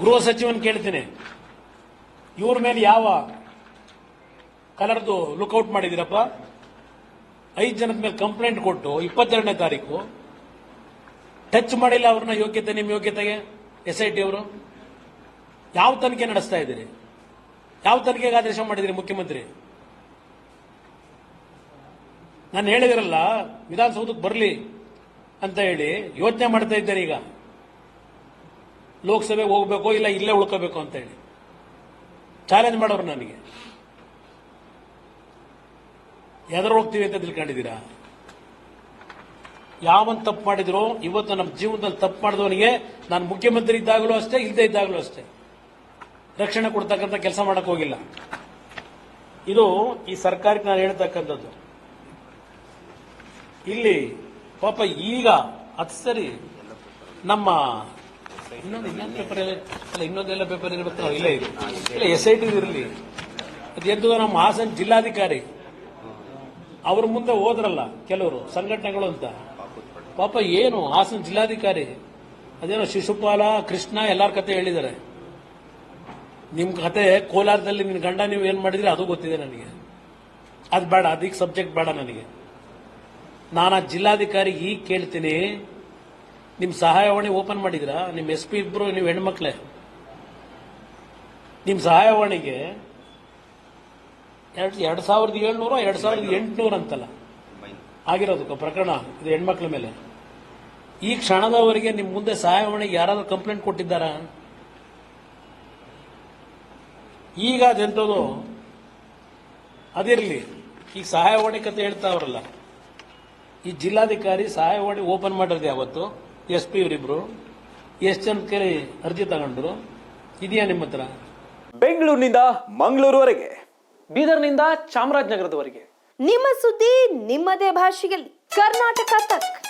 ಗೃಹ ಸಚಿವನ್ ಕೇಳ್ತೀನಿ. ಇವ್ರ ಮೇಲೆ ಯಾವ ಕಲರ್ದು ಲುಕ್ಔಟ್ ಮಾಡಿದಿರಪ್ಪ ಐದು ಜನದ ಮೇಲೆ ಕಂಪ್ಲೇಂಟ್ ಕೊಟ್ಟು ಇಪ್ಪತ್ತೆರಡನೇ ತಾರೀಕು ಟಚ್ ಮಾಡಿಲ್ಲ ಅವ್ರನ್ನ ಯೋಗ್ಯತೆ ನಿಮ್ಮ ಯೋಗ್ಯತೆಗೆ? ಎಸ್ ಐ ಟಿ ಅವರು? ಯಾವ ತನಿಖೆ ನಡೆಸ್ತಾ ಇದ್ದೀರಿ? ಯಾವ ತನಿಖೆಗೆ ಆದೇಶ ಮಾಡಿದಿರಿ ಮುಖ್ಯಮಂತ್ರಿ? ನಾನು ಹೇಳಿದಿರಲ್ಲ ವಿಧಾನಸೌಧಕ್ಕೆ ಬರಲಿ ಅಂತ ಹೇಳಿ ಯೋಚನೆ ಮಾಡ್ತಾ ಇದ್ದಾರೆ ಈಗ. ಲೋಕಸಭೆಗೆ ಹೋಗಬೇಕೋ ಇಲ್ಲ ಇಲ್ಲೇ ಉಳ್ಕೋಬೇಕು ಅಂತ ಹೇಳಿ. ಚಾಲೆಂಜ್ ಮಾಡೋರು ನನಗೆ. ಎದರ ಹೋಗ್ತೀವಿ ಅಂತ ತಿಳ್ಕೊಂಡಿದ್ದೀರಾ? ಯಾವನ್ ತಪ್ಪು ಮಾಡಿದ್ರು, ಇವತ್ತು ನಮ್ಮ ಜೀವನದಲ್ಲಿ ತಪ್ಪು ಮಾಡಿದವನಿಗೆ ನಾನು ಮುಖ್ಯಮಂತ್ರಿ ಇದ್ದಾಗಲೂ ಅಷ್ಟೇ ಇಲ್ಲದೆ ಇದ್ದಾಗಲೂ ಅಷ್ಟೇ. ರಕ್ಷಣೆ ಕೊಡ್ತಕ್ಕಂಥ ಕೆಲಸ ಮಾಡಕ್ ಹೋಗಿಲ್ಲ. ಇದು ಈ ಸರ್ಕಾರಕ್ಕೆ ನಾನು ಹೇಳ್ತಕ್ಕಂಥದ್ದು. ಇಲ್ಲಿ ಪಾಪ ಈಗ, ಅದು ಸರಿ, ನಮ್ಮ ಇನ್ನೊಂದು ಇನ್ನೊಂದು ಪೇಪರ್ ಅಲ್ಲ ಇನ್ನೊಂದೆಲ್ಲ ಪೇಪರ್ ಇರ್ಬೇಕು ಇಲ್ಲ ಇದು ಇಲ್ಲ ಎಸ್ ಐ ಟಿ ಇರಲಿ. ಅದು ನಮ್ಮ ಹಾಸನ ಜಿಲ್ಲಾಧಿಕಾರಿ. ಅವ್ರ ಮುಂದೆ ಹೋದ್ರಲ್ಲ ಕೆಲವರು, ಸಂಘಟನೆಗಳು ಅಂತ. ಪಾಪ ಏನು, ಹಾಸನ ಜಿಲ್ಲಾಧಿಕಾರಿ. ಅದೇನೋ ಶಿಶುಪಾಲ, ಕೃಷ್ಣ ಎಲ್ಲಾರ ಕತೆ ಹೇಳಿದ್ದಾರೆ. ನಿಮ್ ಕತೆ ಕೋಲಾರದಲ್ಲಿ ನಿನ್ನ ಗಂಡ ನೀವು ಏನ್ ಮಾಡಿದ್ರಿ, ಅದು ಗೊತ್ತಿದೆ ನನಗೆ. ಅದು ಬೇಡ ಅದಕ್ಕೆ ಸಬ್ಜೆಕ್ಟ್ ಬೇಡ ನನಗೆ. ನಾನು ಆ ಜಿಲ್ಲಾಧಿಕಾರಿ ಈಗ ಕೇಳ್ತೀನಿ ನಿಮ್ ಸಹಾಯವಾಣಿ ಓಪನ್ ಮಾಡಿದ್ರಾ? ನಿಮ್ ಎಸ್ ಪಿ ಇಬ್ರು, ನೀವು ಹೆಣ್ಮಕ್ಳೆ. ನಿಮ್ ಸಹಾಯವಾಣಿಗೆ ಎರಡ್ ಎರಡು ಸಾವಿರದ ಏಳ್ನೂರ, ಎರಡ್ ಸಾವಿರದ ಎಂಟುನೂರು ಅಂತಲ್ಲ. ಆಗಿರೋದು ಪ್ರಕರಣ, ಇದು ಹೆಣ್ಮಕ್ಳ ಮೇಲೆ. ಈ ಕ್ಷಣದವರೆಗೆ ನಿಮ್ ಮುಂದೆ ಸಹಾಯವಾಣಿಗೆ ಯಾರಾದ್ರೂ ಕಂಪ್ಲೇಂಟ್ ಕೊಟ್ಟಿದ್ದಾರಾ? ಈಗ ಅದೆಂಥದ್ದು ಅದಿರಲಿ. ಈಗ ಸಹಾಯವಾಣಿ ಕತೆ ಹೇಳ್ತಾವ್ರಲ್ಲ ಈ ಜಿಲ್ಲಾಧಿಕಾರಿ ಸಹಾಯವಾಣಿ ಓಪನ್ ಮಾಡಿರೋದು ಯಾವತ್ತು? ಎಸ್ ಪಿ ಇವರಿಬ್ರು ಎಸ್ ಜನ ಕೆರೆ ಅರ್ಜಿ ತಗೊಂಡ್ರು. ಇದೆಯಾ ನಿಮ್ಮ ಹತ್ರ? ಬೆಂಗಳೂರಿನಿಂದ ಮಂಗಳೂರುವರೆಗೆ ಬೀದರ್ನಿಂದ ಚಾಮರಾಜನಗರದವರೆಗೆ. ನಿಮ್ಮ ಸುದ್ದಿ ನಿಮ್ಮದೇ ಭಾಷೆಯಲ್ಲಿ. ಕರ್ನಾಟಕ ತಕ್.